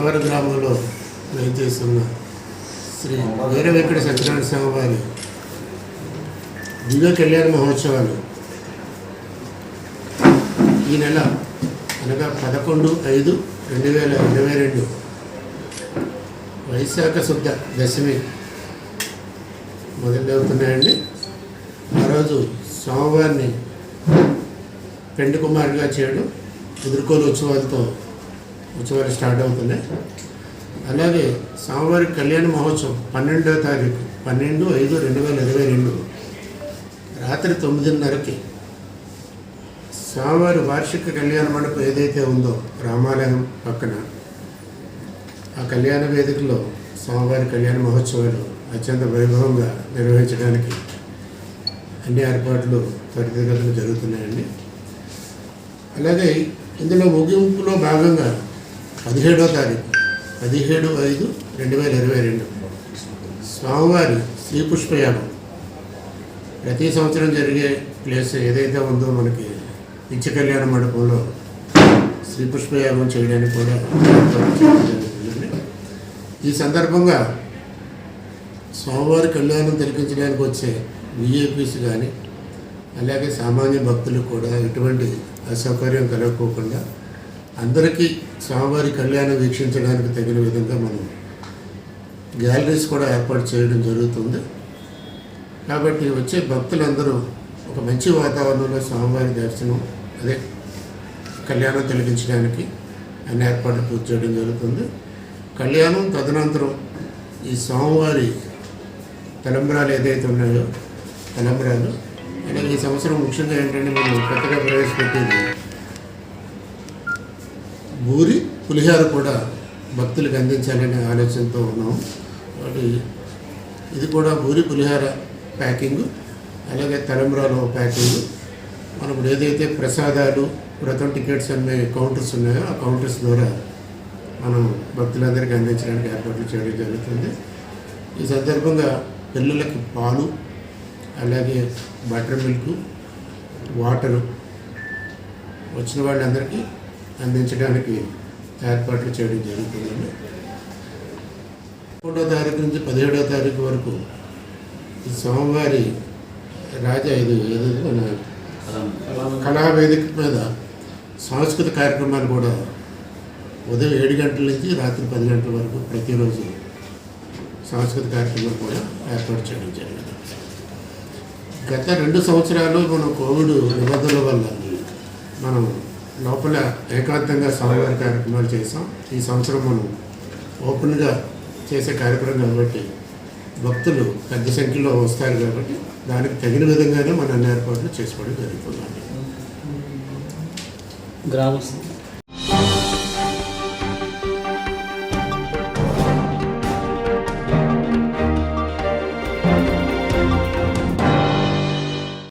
నగర గ్రామంలో దయచేస్తున్న శ్రీ వీర వెంకట సత్యనారాయణ స్వామి వారి దివ్య కళ్యాణ మహోత్సవాలు. ఈ నెల అనగా పదకొండు ఐదు రెండు వేల ఇరవై రెండు వైశాఖ శుద్ధ దశమి మొదలవుతున్నాయండి. ఆ రోజు స్వామివారిని పెండు కుమారుడిగా చేయడం ఎదుర్కోలు ఉత్సవాలతో ఉత్సవాలు స్టార్ట్ అవుతున్నాయి. అలాగే స్వామివారి కళ్యాణ మహోత్సవం పన్నెండవ తారీఖు పన్నెండు ఐదు రెండు వేల ఇరవై రెండు రాత్రి తొమ్మిదిన్నరకి స్వామివారి వార్షిక కళ్యాణ మండపం ఏదైతే ఉందో రామాలయం పక్కన ఆ కళ్యాణ వేదికలో స్వామివారి కళ్యాణ మహోత్సవాలు అత్యంత వైభవంగా నిర్వహించడానికి అన్ని ఏర్పాట్లు త్వరితగతిన జరుగుతున్నాయండి. అలాగే ఇందులో ముగింపులో భాగంగా పదిహేడో తారీఖు పదిహేడు ఐదు రెండు వేల ఇరవై రెండు. స్వామివారి శ్రీ పుష్పయాగం ప్రతి సంవత్సరం జరిగే ప్లేస్ ఏదైతే ఉందో మనకి నిత్య కళ్యాణ మండపంలో శ్రీ పుష్పయాగం చేయడానికి కూడా ఈ సందర్భంగా స్వామివారి కళ్యాణం తిలకించడానికి వచ్చే విఏపీస్ కానీ అలాగే సామాన్య భక్తులు కూడా ఎటువంటి అసౌకర్యం కలగకోకుండా అందరికీ స్వామివారి కళ్యాణం వీక్షించడానికి తగిన విధంగా మనం గ్యాలరీస్ కూడా ఏర్పాటు చేయడం జరుగుతుంది. కాబట్టి వచ్చే భక్తులందరూ ఒక మంచి వాతావరణంలో స్వామివారి దర్శనం అదే కళ్యాణం తొలగించడానికి అన్ని ఏర్పాట్లు పూర్తి చేయడం జరుగుతుంది. కళ్యాణం తదనంతరం ఈ స్వామివారి తలంబరాలు ఏదైతే ఉన్నాయో తలంబరాలు అలాగే ఈ సంవత్సరం ముఖ్యంగా ఏంటంటే మనం కొత్తగా ప్రవేశపెట్టేది పులిహార కూడా భక్తులకు అందించాలనే ఆలోచనతో ఉన్నాం. కాబట్టి ఇది కూడా ఊరి పులిహార ప్యాకింగ్ అలాగే తలంబ్రాలో ప్యాకింగ్. మనం ఏదైతే ప్రసాదాలు వ్రతం టికెట్స్ అమ్మే కౌంటర్స్ ఉన్నాయో ఆ కౌంటర్స్ ద్వారా మనం భక్తులందరికీ అందించడానికి ఏర్పాట్లు చేయడం జరుగుతుంది. ఈ సందర్భంగా పిల్లలకి పాలు అలాగే బటర్ మిల్క్ వాటరు వచ్చిన వాళ్ళందరికీ అందించడానికి ఏర్పాట్లు చేయడం జరుగుతుందండి. ఒకటో తారీఖు నుంచి పదిహేడో తారీఖు వరకు ఈ స్వామివారి రాజా ఇది ఏదైతే మన కళావేదిక మీద సాంస్కృతిక కార్యక్రమాలు కూడా ఉదయం ఏడు గంటల నుంచి రాత్రి పది గంటల వరకు ప్రతిరోజు సాంస్కృతిక కార్యక్రమాలు కూడా ఏర్పాటు చేయడం జరిగింది. గత రెండు సంవత్సరాలు మనం కోవిడ్ నిబంధనల వల్ల మనం లోపల ఏకాంతంగా స్వామివారి కార్యక్రమాలు చేసాం ఈ సంవత్సరం మనం ఓపెన్గా చేసే కార్యక్రమం కాబట్టి భక్తులు పెద్ద సంఖ్యలో వస్తారు కాబట్టి దానికి తగిన విధంగానే మన అన్ని ఏర్పాట్లు చేసుకోవడం జరుగుతుందండి గ్రామస్థ